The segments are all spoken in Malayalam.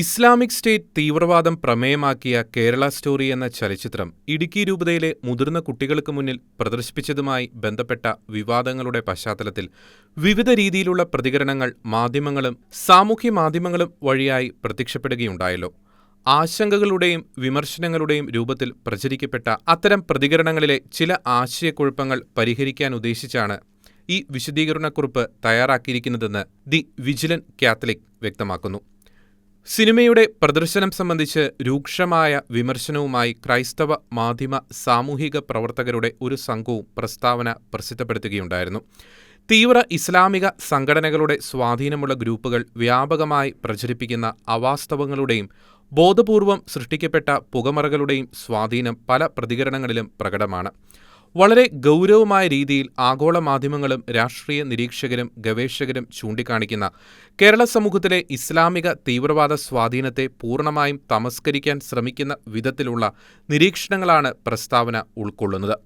ഇസ്ലാമിക് സ്റ്റേറ്റ് തീവ്രവാദം പ്രമേയമാക്കിയ കേരള സ്റ്റോറി എന്ന ചലച്ചിത്രം ഇടുക്കി രൂപതയിലെ മുതിർന്ന കുട്ടികൾക്ക് മുന്നിൽ പ്രദർശിപ്പിച്ചതുമായി ബന്ധപ്പെട്ട വിവാദങ്ങളുടെ പശ്ചാത്തലത്തിൽ വിവിധ രീതിയിലുള്ള പ്രതികരണങ്ങൾ മാധ്യമങ്ങളും സാമൂഹ്യ മാധ്യമങ്ങളും വഴിയായി പ്രത്യക്ഷപ്പെടുകയുണ്ടായല്ലോ. ആശങ്കകളുടെയും വിമർശനങ്ങളുടെയും രൂപത്തിൽ പ്രചരിക്കപ്പെട്ട അത്തരം പ്രതികരണങ്ങളിലെ ചില ആശയക്കുഴപ്പങ്ങൾ പരിഹരിക്കാൻ ഉദ്ദേശിച്ചാണ് ഈ വിശദീകരണക്കുറിപ്പ് തയ്യാറാക്കിയിരിക്കുന്നതെന്ന് ദി വിജിലൻ കാത്തലിക് വ്യക്തമാക്കുന്നു. സിനിമയുടെ പ്രദർശനം സംബന്ധിച്ച് രൂക്ഷമായ വിമർശനവുമായി ക്രൈസ്തവ മാധ്യമ സാമൂഹിക പ്രവർത്തകരുടെ ഒരു സംഘവും പ്രസ്താവന പ്രസിദ്ധപ്പെടുത്തുകയുണ്ടായിരുന്നു. തീവ്ര ഇസ്ലാമിക സംഘടനകളുടെ സ്വാധീനമുള്ള ഗ്രൂപ്പുകൾ വ്യാപകമായി പ്രചരിപ്പിക്കുന്ന അവാസ്തവങ്ങളുടെയും ബോധപൂർവം സൃഷ്ടിക്കപ്പെട്ട പുകമറകളുടെയും സ്വാധീനം പല പ്രതികരണങ്ങളിലും പ്രകടമാണ്. വളരെ ഗൗരവമായ രീതിയിൽ ആഗോള മാധ്യമങ്ങളും രാഷ്ട്രീയ നിരീക്ഷകരും ഗവേഷകരും ചൂണ്ടിക്കാണിക്കുന്ന കേരള സമൂഹത്തിലെ ഇസ്ലാമിക തീവ്രവാദ സ്വാധീനത്തെ പൂർണമായും തമസ്കരിക്കാൻ ശ്രമിക്കുന്ന വിധത്തിലുള്ള നിരീക്ഷണങ്ങളാണ് പ്രസ്താവന ഉൾക്കൊള്ളുന്നത്.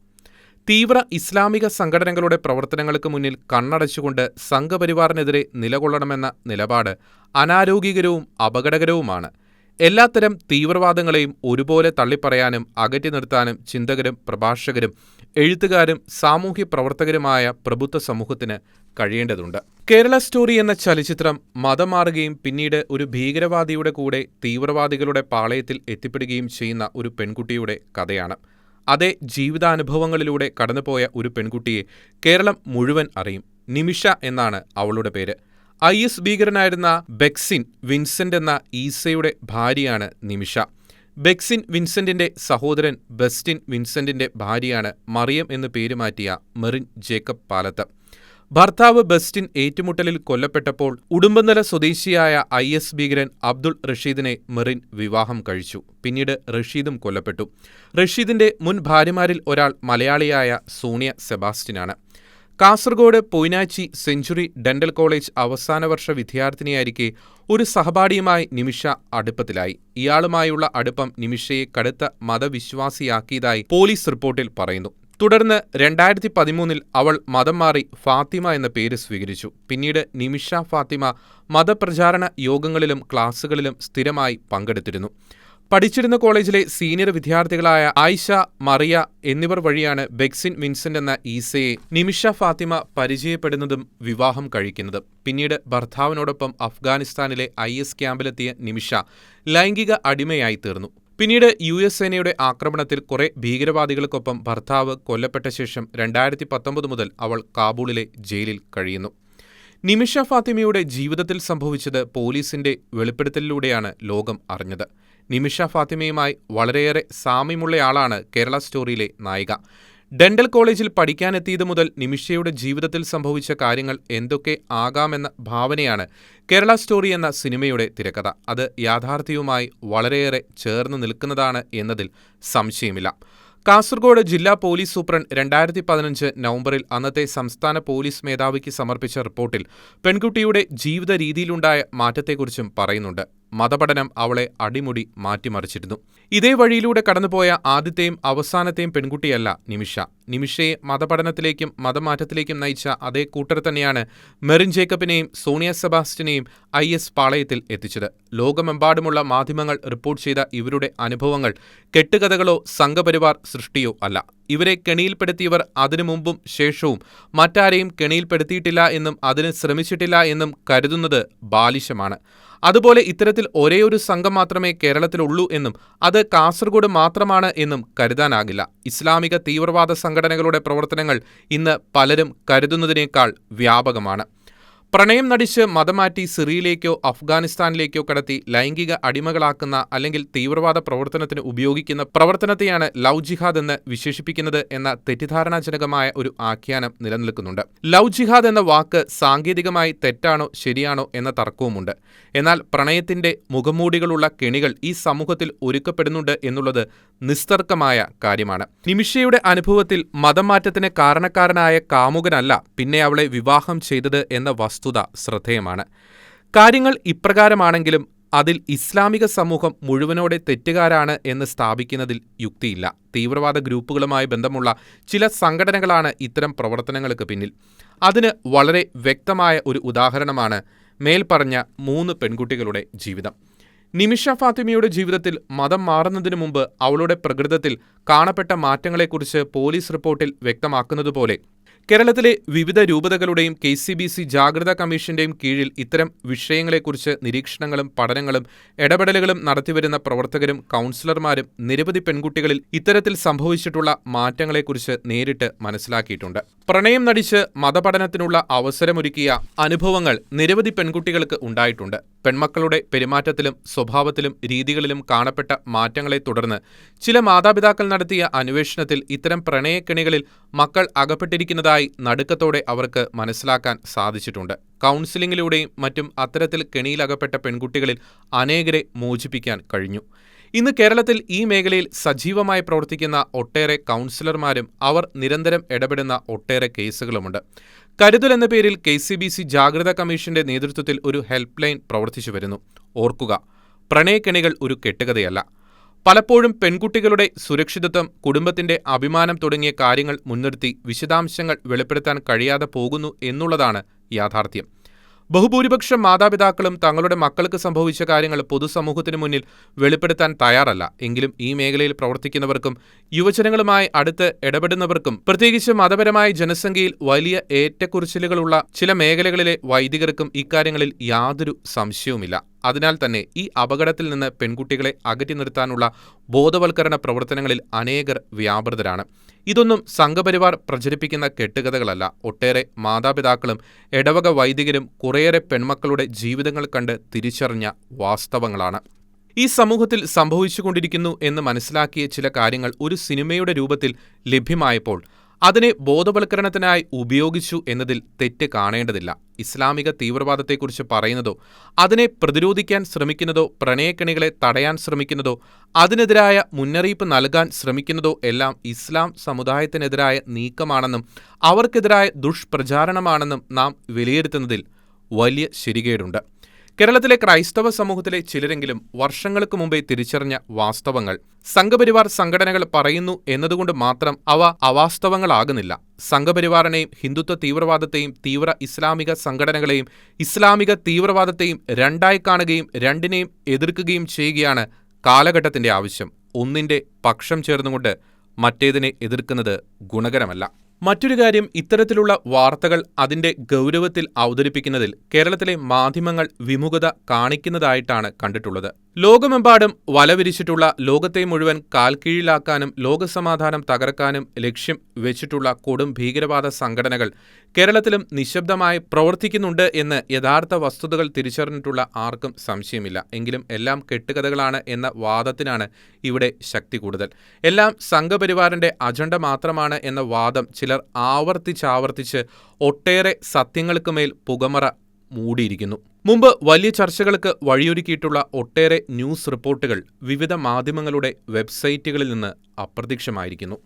തീവ്ര ഇസ്ലാമിക സംഘടനകളുടെ പ്രവർത്തനങ്ങൾക്ക് മുന്നിൽ കണ്ണടച്ചുകൊണ്ട് സംഘപരിവാറിനെതിരെ നിലകൊള്ളണമെന്ന നിലപാട് അനാരോഗ്യകരവും അപകടകരവുമാണ്. എല്ലാത്തരം തീവ്രവാദങ്ങളെയും ഒരുപോലെ തള്ളിപ്പറയാനും അകറ്റി നിർത്താനും ചിന്തകരും പ്രഭാഷകരും എഴുത്തുകാരും സാമൂഹ്യ പ്രവർത്തകരുമായ പ്രബുദ്ധ സമൂഹത്തിന് കഴിയേണ്ടതുണ്ട്. കേരള സ്റ്റോറി എന്ന ചലച്ചിത്രം മതം മാറുകയും പിന്നീട് ഒരു ഭീകരവാദിയുടെ കൂടെ തീവ്രവാദികളുടെ പാളയത്തിൽ എത്തിപ്പെടുകയും ചെയ്യുന്ന ഒരു പെൺകുട്ടിയുടെ കഥയാണ്. അതേ ജീവിതാനുഭവങ്ങളിലൂടെ കടന്നുപോയ ഒരു പെൺകുട്ടിയെ കേരളം മുഴുവൻ അറിയും. നിമിഷ എന്നാണ് അവളുടെ പേര്. ഐ എസ് ഭീകരനായിരുന്ന ബെക്സിൻ വിൻസെന്റ് എന്ന ഈസയുടെ ഭാര്യയാണ് നിമിഷ. ബെക്സിൻ വിൻസെന്റിന്റെ സഹോദരൻ ബെസ്റ്റിൻ വിൻസെന്റിന്റെ ഭാര്യയാണ് മറിയം എന്ന് പേരുമാറ്റിയ മെറിൻ ജേക്കബ് പാലത്ത്. ഭർത്താവ് ബെസ്റ്റിൻ ഏറ്റുമുട്ടലിൽ കൊല്ലപ്പെട്ടപ്പോൾ ഉടുമ്പന്തല സ്വദേശിയായ ഐ എസ് ഭീകരൻ അബ്ദുൾ റഷീദിനെ മെറിൻ വിവാഹം കഴിച്ചു. പിന്നീട് റഷീദും കൊല്ലപ്പെട്ടു. റഷീദിന്റെ മുൻ ഭാര്യമാരിൽ ഒരാൾ മലയാളിയായ Sonia സെബാസ്റ്റിനാണ് Kasaragod Poinachi century dental college അവസാന വർഷ വിദ്യാർത്ഥിനിയായിരിക്കെ ഒരു സഹപാഠിയുമായി നിമിഷ അടുപ്പത്തിലായി. ഇയാളുമായുള്ള അടുപ്പം നിമിഷയെ കടുത്ത മതവിശ്വാസിയാക്കിയതായി പോലീസ് റിപ്പോർട്ടിൽ പറയുന്നു. തുടർന്ന് രണ്ടായിരത്തി പതിമൂന്നിൽ അവൾ മതം മാറി ഫാത്തിമ എന്ന പേര് സ്വീകരിച്ചു. പിന്നീട് നിമിഷ ഫാത്തിമ മതപ്രചാരണ യോഗങ്ങളിലും ക്ലാസുകളിലും സ്ഥിരമായി പങ്കെടുത്തിരുന്നു. പഠിച്ചിരുന്ന കോളേജിലെ സീനിയർ വിദ്യാർത്ഥികളായ ആയിഷ മറിയ എന്നിവർ വഴിയാണ് ബെക്സിൻ വിൻസെന്റ് എന്ന ഈസയെ നിമിഷ ഫാത്തിമ പരിചയപ്പെടുന്നതും വിവാഹം കഴിക്കുന്നതും. പിന്നീട് ഭർത്താവിനോടൊപ്പം അഫ്ഗാനിസ്ഥാനിലെ ഐ എസ് ക്യാമ്പിലെത്തിയ നിമിഷ ലൈംഗിക അടിമയായി തീർന്നു. പിന്നീട് യു എസ് സേനയുടെ ആക്രമണത്തിൽ കുറെ ഭീകരവാദികൾക്കൊപ്പം ഭർത്താവ് കൊല്ലപ്പെട്ട ശേഷം രണ്ടായിരത്തി പത്തൊമ്പത് മുതൽ അവൾ കാബൂളിലെ ജയിലിൽ കഴിയുന്നു. നിമിഷ ഫാത്തിമയുടെ ജീവിതത്തിൽ സംഭവിച്ചത് പോലീസിന്റെ വെളിപ്പെടുത്തലിലൂടെയാണ് ലോകം അറിഞ്ഞത്. നിമിഷ ഫാത്തിമയുമായി വളരെയേറെ സാമ്യമുള്ളയാളാണ് കേരള സ്റ്റോറിയിലെ നായിക. ഡെന്റൽ കോളേജിൽ പഠിക്കാനെത്തിയത് മുതൽ നിമിഷയുടെ ജീവിതത്തിൽ സംഭവിച്ച കാര്യങ്ങൾ എന്തൊക്കെ ആകാമെന്ന ഭാവനയാണ് കേരള സ്റ്റോറി എന്ന സിനിമയുടെ തിരക്കഥ. അത് യാഥാർത്ഥ്യവുമായി വളരെയേറെ ചേർന്ന് നിൽക്കുന്നതാണ് എന്നതിൽ സംശയമില്ല. കാസർഗോഡ് ജില്ലാ പോലീസ് സൂപ്രണ്ട് രണ്ടായിരത്തി പതിനഞ്ച് നവംബറിൽ അന്നത്തെ സംസ്ഥാന പോലീസ് മേധാവിക്ക് സമർപ്പിച്ച റിപ്പോർട്ടിൽ പെൺകുട്ടിയുടെ ജീവിത രീതിയിലുണ്ടായ മാറ്റത്തെക്കുറിച്ചും പറയുന്നുണ്ട്. മതപഠനം അവളെ അടിമുടി മാറ്റിമറിച്ചിരുന്നു. ഇതേ വഴിയിലൂടെ കടന്നുപോയ ആദ്യത്തെയും അവസാനത്തെയും പെൺകുട്ടിയല്ല നിമിഷ. നിമിഷയെ മതപഠനത്തിലേക്കും മതമാറ്റത്തിലേക്കും നയിച്ച അതേ കൂട്ടർ തന്നെയാണ് മെറിൻ ജേക്കബിനെയും സോണിയ സെബാസ്റ്റിനെയും ഐ എസ് പാളയത്തിൽ എത്തിച്ചത്. ലോകമെമ്പാടുമുള്ള മാധ്യമങ്ങൾ റിപ്പോർട്ട് ചെയ്ത ഇവരുടെ അനുഭവങ്ങൾ കെട്ടുകഥകളോ സംഘപരിവാർ സൃഷ്ടിയോ അല്ല. ഇവരെ കെണിയിൽപ്പെടുത്തിയവർ അതിനു മുമ്പും ശേഷവും മറ്റാരെയും കെണിയിൽപ്പെടുത്തിയിട്ടില്ല എന്നും അതിന് ശ്രമിച്ചിട്ടില്ല എന്നും കരുതുന്നത് ബാലിശമാണ്. അതുപോലെ ഇത്തരത്തിൽ ഒരേയൊരു സംഘം മാത്രമേ കേരളത്തിലുള്ളൂ എന്നും അത് കാസർഗോഡ് മാത്രമാണ് എന്നും കരുതാനാകില്ല. ഇസ്ലാമിക തീവ്രവാദ സംഘടനകളുടെ പ്രവർത്തനങ്ങൾ ഇന്ന് പലരും കരുതുന്നതിനേക്കാൾ വ്യാപകമാണ്. പ്രണയം നടിച്ച് മതമാറ്റി സിറിയയിലേക്കോ അഫ്ഗാനിസ്ഥാനിലേക്കോ കടത്തി ലൈംഗിക അടിമകളാക്കുന്ന അല്ലെങ്കിൽ തീവ്രവാദ പ്രവർത്തനത്തിന് ഉപയോഗിക്കുന്ന പ്രവർത്തനത്തെയാണ് ലവ് ജിഹാദ് എന്ന് വിശേഷിപ്പിക്കുന്നത് എന്ന തെറ്റിദ്ധാരണാജനകമായ ഒരു ആഖ്യാനം നിലനിൽക്കുന്നുണ്ട്. ലവ് ജിഹാദ് എന്ന വാക്ക് സാങ്കേതികമായി തെറ്റാണോ ശരിയാണോ എന്ന തർക്കവുമുണ്ട്. എന്നാൽ പ്രണയത്തിന്റെ മുഖമൂടികളുള്ള കെണികൾ ഈ സമൂഹത്തിൽ ഒരുക്കപ്പെടുന്നുണ്ട് എന്നുള്ളത് നിസ്തർക്കമായ കാര്യമാണ്. നിമിഷയുടെ അനുഭവത്തിൽ മതമാറ്റത്തിന് കാരണക്കാരനായ കാമുകനല്ല പിന്നെ അവളെ വിവാഹം ചെയ്തത് എന്ന വസ്തുത ശ്രദ്ധേയമാണ്. കാര്യങ്ങൾ ഇപ്രകാരമാണെങ്കിലും അതിൽ ഇസ്ലാമിക സമൂഹം മുഴുവനോടെ തെറ്റുകാരാണ് എന്ന് സ്ഥാപിക്കുന്നതിൽ യുക്തിയില്ല. തീവ്രവാദ ഗ്രൂപ്പുകളുമായി ബന്ധമുള്ള ചില സംഘടനകളാണ് ഇത്തരം പ്രവർത്തനങ്ങൾക്ക് പിന്നിൽ. അതിന് വളരെ വ്യക്തമായ ഒരു ഉദാഹരണമാണ് മേൽപ്പറഞ്ഞ മൂന്ന് പെൺകുട്ടികളുടെ ജീവിതം. നിമിഷ ഫാത്തിമയുടെ ജീവിതത്തിൽ മതം മാറുന്നതിനു മുമ്പ് അവളുടെ പ്രകൃതത്തിൽ കാണപ്പെട്ട മാറ്റങ്ങളെക്കുറിച്ച് പോലീസ് റിപ്പോർട്ടിൽ വ്യക്തമാക്കുന്നതുപോലെ കേരളത്തിലെ വിവിധ രൂപതകളുടെയും കെ സി ബി സി ജാഗ്രതാ കമ്മീഷന്റെയും കീഴിൽ ഇത്തരം വിഷയങ്ങളെക്കുറിച്ച് നിരീക്ഷണങ്ങളും പഠനങ്ങളും ഇടപെടലുകളും നടത്തിവരുന്ന പ്രവർത്തകരും കൗൺസിലർമാരും നിരവധി പെൺകുട്ടികളിൽ ഇത്തരത്തിൽ സംഭവിച്ചിട്ടുള്ള മാറ്റങ്ങളെക്കുറിച്ച് നേരിട്ട് മനസ്സിലാക്കിയിട്ടുണ്ട്. പ്രണയം നടിച്ച് മതപഠനത്തിനുള്ള അവസരമൊരുക്കിയ അനുഭവങ്ങൾ നിരവധി പെൺകുട്ടികൾക്ക് ഉണ്ടായിട്ടുണ്ട്. പെൺമക്കളുടെ പെരുമാറ്റത്തിലും സ്വഭാവത്തിലും രീതികളിലും കാണപ്പെട്ട മാറ്റങ്ങളെ തുടർന്ന് ചില മാതാപിതാക്കൾ നടത്തിയ അന്വേഷണത്തിൽ ഇത്തരം പ്രണയക്കെണികളിൽ മക്കൾ അകപ്പെട്ടിരിക്കുന്നതായി നടുക്കത്തോടെ അവർക്ക് മനസ്സിലാക്കാൻ സാധിച്ചിട്ടുണ്ട്. കൗൺസിലിങ്ങിലൂടെയും മറ്റും അത്തരത്തിൽ കെണിയിലകപ്പെട്ട പെൺകുട്ടികളിൽ അനേകരെ മോചിപ്പിക്കാൻ കഴിഞ്ഞു. ഇന്ന് കേരളത്തിൽ ഈ മേഖലയിൽ സജീവമായി പ്രവർത്തിക്കുന്ന ഒട്ടേറെ കൗൺസിലർമാരും അവർ നിരന്തരം ഇടപെടുന്ന ഒട്ടേറെ കേസുകളുമുണ്ട്. കരുതൽ എന്ന പേരിൽ കെ സി ബി സി ജാഗ്രത കമ്മീഷന്റെ നേതൃത്വത്തിൽ ഒരു ഹെൽപ്പ് ലൈൻ പ്രവർത്തിച്ചു വരുന്നു. ഓർക്കുക പ്രണയക്കെണികൾ ഒരു കെട്ടുകഥയല്ല. പലപ്പോഴും പെൺകുട്ടികളുടെ സുരക്ഷിതത്വം കുടുംബത്തിന്റെ അഭിമാനം തുടങ്ങിയ കാര്യങ്ങൾ മുൻനിർത്തി വിശദാംശങ്ങൾ വെളിപ്പെടുത്താൻ കഴിയാതെ പോകുന്നു എന്നുള്ളതാണ് യാഥാർത്ഥ്യം. ബഹുഭൂരിപക്ഷം മാതാപിതാക്കളും തങ്ങളുടെ മക്കൾക്ക് സംഭവിച്ച കാര്യങ്ങൾ പൊതുസമൂഹത്തിന് മുന്നിൽ വെളിപ്പെടുത്താൻ തയ്യാറല്ല. എങ്കിലും ഈ മേഖലയിൽ പ്രവർത്തിക്കുന്നവർക്കും യുവജനങ്ങളുമായി അടുത്ത് ഇടപെടുന്നവർക്കും പ്രത്യേകിച്ച് മതപരമായ ജനസംഖ്യയിൽ വലിയ ഏറ്റക്കുറിച്ചിലുകളുള്ള ചില മേഖലകളിലെ വൈദികർക്കും ഇക്കാര്യങ്ങളിൽ യാതൊരു സംശയവുമില്ല. അതിനാൽ തന്നെ ഈ അപകടത്തിൽ നിന്ന് പെൺകുട്ടികളെ അകറ്റി നിർത്താനുള്ള ബോധവൽക്കരണ പ്രവർത്തനങ്ങളിൽ അനേകർ വ്യാപൃതരാണ്. ഇതൊന്നും സംഘപരിവാർ പ്രചരിപ്പിക്കുന്ന കെട്ടുകഥകളല്ല. ഒട്ടേറെ മാതാപിതാക്കളും ഇടവക വൈദികരും കുറേയേറെ പെൺമക്കളുടെ ജീവിതങ്ങൾ കണ്ട് തിരിച്ചറിഞ്ഞ വാസ്തവങ്ങളാണ്. ഈ സമൂഹത്തിൽ സംഭവിച്ചുകൊണ്ടിരിക്കുന്നു എന്ന് മനസ്സിലാക്കിയ ചില കാര്യങ്ങൾ ഒരു സിനിമയുടെ രൂപത്തിൽ ലഭ്യമായപ്പോൾ അതിനെ ബോധവൽക്കരണത്തിനായി ഉപയോഗിച്ചു എന്നതിൽ തെറ്റ് കാണേണ്ടതില്ല. ഇസ്ലാമിക തീവ്രവാദത്തെക്കുറിച്ച് പറയുന്നതോ അതിനെ പ്രതിരോധിക്കാൻ ശ്രമിക്കുന്നതോ പ്രണയക്കെണികളെ തടയാൻ ശ്രമിക്കുന്നതോ അതിനെതിരായ മുന്നറിയിപ്പ് നൽകാൻ ശ്രമിക്കുന്നതോ എല്ലാം ഇസ്ലാം സമുദായത്തിനെതിരായ നീക്കമാണെന്നും അവർക്കെതിരായ ദുഷ്പ്രചാരണമാണെന്നും നാം വിലയിരുത്തുന്നതിൽ വലിയ ശരികേടുണ്ട്. കേരളത്തിലെ ക്രൈസ്തവ സമൂഹത്തിലെ ചിലരെങ്കിലും വർഷങ്ങൾക്ക് മുമ്പേ തിരിച്ചറിഞ്ഞ വാസ്തവങ്ങൾ സംഘപരിവാർ സംഘടനകൾ പറയുന്നു എന്നതുകൊണ്ട് മാത്രം അവ അവാസ്തവങ്ങളാകുന്നില്ല. സംഘപരിവാറിനെയും ഹിന്ദുത്വ തീവ്രവാദത്തെയും തീവ്ര ഇസ്ലാമിക സംഘടനകളെയും ഇസ്ലാമിക തീവ്രവാദത്തെയും രണ്ടായി കാണുകയും രണ്ടിനെയും എതിർക്കുകയും ചെയ്യുകയാണ് കാലഘട്ടത്തിന്റെ ആവശ്യം. ഒന്നിന്റെ പക്ഷം ചേർന്നുകൊണ്ട് മറ്റേതിനെ എതിർക്കുന്നത് ഗുണകരമല്ല. മറ്റൊരു കാര്യം ഇത്തരത്തിലുള്ള വാർത്തകൾ അതിന്റെ ഗൗരവത്തിൽ അവതരിപ്പിക്കുന്നതിൽ കേരളത്തിലെ മാധ്യമങ്ങൾ വിമുഖത കാണിക്കുന്നതായിട്ടാണ് കണ്ടിട്ടുള്ളത്. ലോകമെമ്പാടും വലവിരിച്ചിട്ടുള്ള ലോകത്തെ മുഴുവൻ കാൽക്കീഴിലാക്കാനും ലോകസമാധാനം തകർക്കാനും ലക്ഷ്യം വെച്ചിട്ടുള്ള കൊടും ഭീകരവാദ സംഘടനകൾ കേരളത്തിലും നിശബ്ദമായി പ്രവർത്തിക്കുന്നുണ്ട് എന്ന് യഥാർത്ഥ വസ്തുതകൾ തിരിച്ചറിഞ്ഞിട്ടുള്ള ആർക്കും സംശയമില്ല. എങ്കിലും എല്ലാം കെട്ടുകഥകളാണ് എന്ന വാദത്തിനാണ് ഇവിടെ ശക്തി കൂടുതൽ. എല്ലാം സംഘപരിവാറിന്റെ അജണ്ട മാത്രമാണ് എന്ന വാദം ചിലർ ആവർത്തിച്ചാവർത്തിച്ച് ഒട്ടേറെ സത്യങ്ങൾക്ക് മേൽ പുകമറ മൂടിയിരിക്കുന്നു. മുമ്പ് വലിയ ചർച്ചകൾക്ക് വഴിയൊരുക്കിയിട്ടുള്ള ഒട്ടേറെ ന്യൂസ് റിപ്പോർട്ടുകൾ വിവിധ മാധ്യമങ്ങളുടെ വെബ്സൈറ്റുകളിൽ നിന്ന് അപ്രത്യക്ഷമായിരിക്കുന്നു.